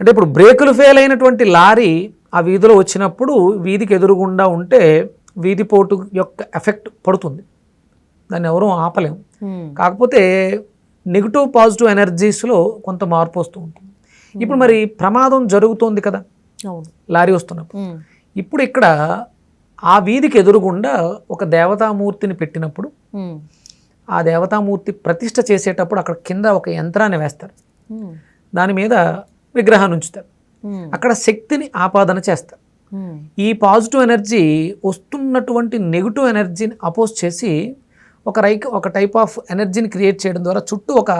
అంటే ఇప్పుడు బ్రేకులు ఫెయిల్ అయినటువంటి లారీ ఆ వీధిలో వచ్చినప్పుడు వీధికి ఎదురుగుండా ఉంటే వీధి పోటు యొక్క ఎఫెక్ట్ పడుతుంది దాన్ని ఎవరూ ఆపలేము. కాకపోతే నెగిటివ్ పాజిటివ్ ఎనర్జీస్లో కొంత మార్పు వస్తూ ఉంటుంది ఇప్పుడు మరి ప్రమాదం జరుగుతోంది కదా లారీ వస్తున్నప్పుడు. ఇప్పుడు ఇక్కడ ఆ వీధికి ఎదురుగుండా ఒక దేవతామూర్తిని పెట్టినప్పుడు. ఆ దేవతామూర్తి ప్రతిష్ఠ చేసేటప్పుడు అక్కడ కింద ఒక యంత్రాన్ని వేస్తారు. దాని మీద విగ్రహాన్ని ఉంచుతారు. అక్కడ శక్తిని ఆపాదన చేస్తారు. ఈ పాజిటివ్ ఎనర్జీ వస్తున్నటువంటి నెగిటివ్ ఎనర్జీని అపోజ్ చేసి ఒక రైక్ ఒక టైప్ ఆఫ్ ఎనర్జీని క్రియేట్ చేయడం ద్వారా చుట్టూ ఒక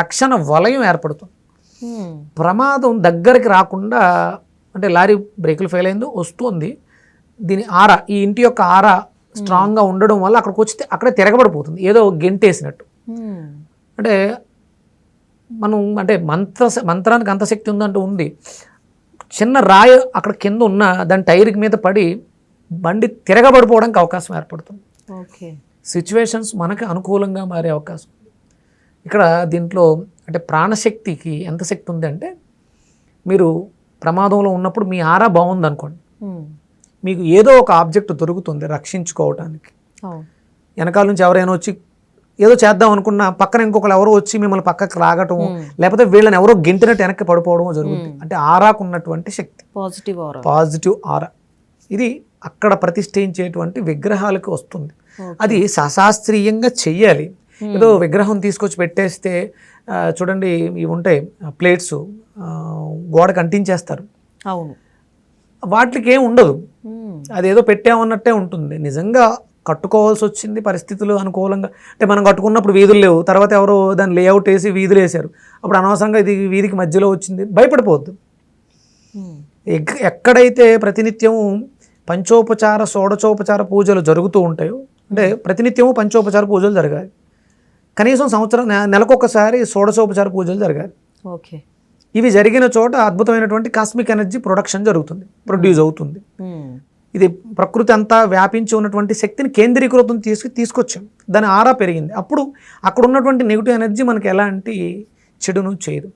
రక్షణ వలయం ఏర్పడుతుంది. ప్రమాదం దగ్గరికి రాకుండా అంటే లారీ బ్రేకులు ఫెయిల్ అయింది వస్తుంది దీని ఆరా ఈ ఇంటి యొక్క ఆరా స్ట్రాంగ్గా ఉండడం వల్ల అక్కడికి వచ్చితే అక్కడే తిరగబడిపోతుంది ఏదో గెంటేసినట్టు. అంటే మనం అంటే మంత్ర మంత్రానికి అంత శక్తి ఉందంటూ ఉంది. చిన్న రాయి అక్కడ కింద ఉన్న దాని టైర్ మీద పడి బండి తిరగబడిపోవడానికి అవకాశం ఏర్పడుతుంది. ఓకే. సిచ్యువేషన్స్ మనకి అనుకూలంగా మారే అవకాశం. ఇక్కడ దీంట్లో అంటే ప్రాణశక్తికి ఎంత శక్తి ఉంది అంటే మీరు ప్రమాదంలో ఉన్నప్పుడు మీ ఆరా బాగుంది అనుకోండి. మీకు ఏదో ఒక ఆబ్జెక్ట్ దొరుకుతుంది రక్షించుకోవటానికి. వెనకాల నుంచి ఎవరైనా వచ్చి ఏదో చేద్దాం అనుకున్నా పక్కన ఇంకొకరు ఎవరో వచ్చి మిమ్మల్ని పక్కకి లాగటం Hmm. లేకపోతే వీళ్ళని ఎవరో గెంటినట్టు వెనక్కి పడిపోవడం జరుగుతుంది అంటే ఆరాకు ఉన్నటువంటి శక్తి. పాజిటివ్ ఆరా పాజిటివ్ ఆరా ఇది అక్కడ ప్రతిష్ఠించేటువంటి విగ్రహాలకు వస్తుంది. అది సశాస్త్రీయంగా చెయ్యాలి. ఏదో విగ్రహం తీసుకొచ్చి పెట్టేస్తే చూడండి ఇవి ఉంటాయి ప్లేట్స్ గోడకు అంటించేస్తారు. అవును. వాటికి ఏం ఉండదు. అదేదో పెట్టామన్నట్టే ఉంటుంది. నిజంగా కట్టుకోవాల్సి వచ్చింది పరిస్థితులు అనుకూలంగా. అంటే మనం కట్టుకున్నప్పుడు వీధులు లేవు. తర్వాత ఎవరో దాన్ని లేఅవుట్ వేసి వీధులు వేశారు. అప్పుడు అనవసరంగా ఇది వీధికి మధ్యలో వచ్చింది. భయపడిపోవద్దు. ఎక్కడైతే ప్రతినిత్యం పంచోపచార షోడచోపచార పూజలు జరుగుతూ ఉంటాయో అంటే ప్రతినిత్యము పంచోపచార పూజలు జరగాలి. కనీసం సంవత్సరం నెలకొకసారి షోడశోపచార పూజలు జరగాలి. ఓకే. ఇవి జరిగిన చోట అద్భుతమైనటువంటి కాస్మిక్ ఎనర్జీ ప్రొడక్షన్ జరుగుతుంది ప్రొడ్యూస్ అవుతుంది. ఇది ప్రకృతి అంతా వ్యాపించి ఉన్నటువంటి శక్తిని కేంద్రీకృతం తీసుకు తీసుకొచ్చాం. దాని ఆరా పెరిగింది. అప్పుడు అక్కడ ఉన్నటువంటి నెగిటివ్ ఎనర్జీ మనకి ఎలాంటి చెడును చేయదు.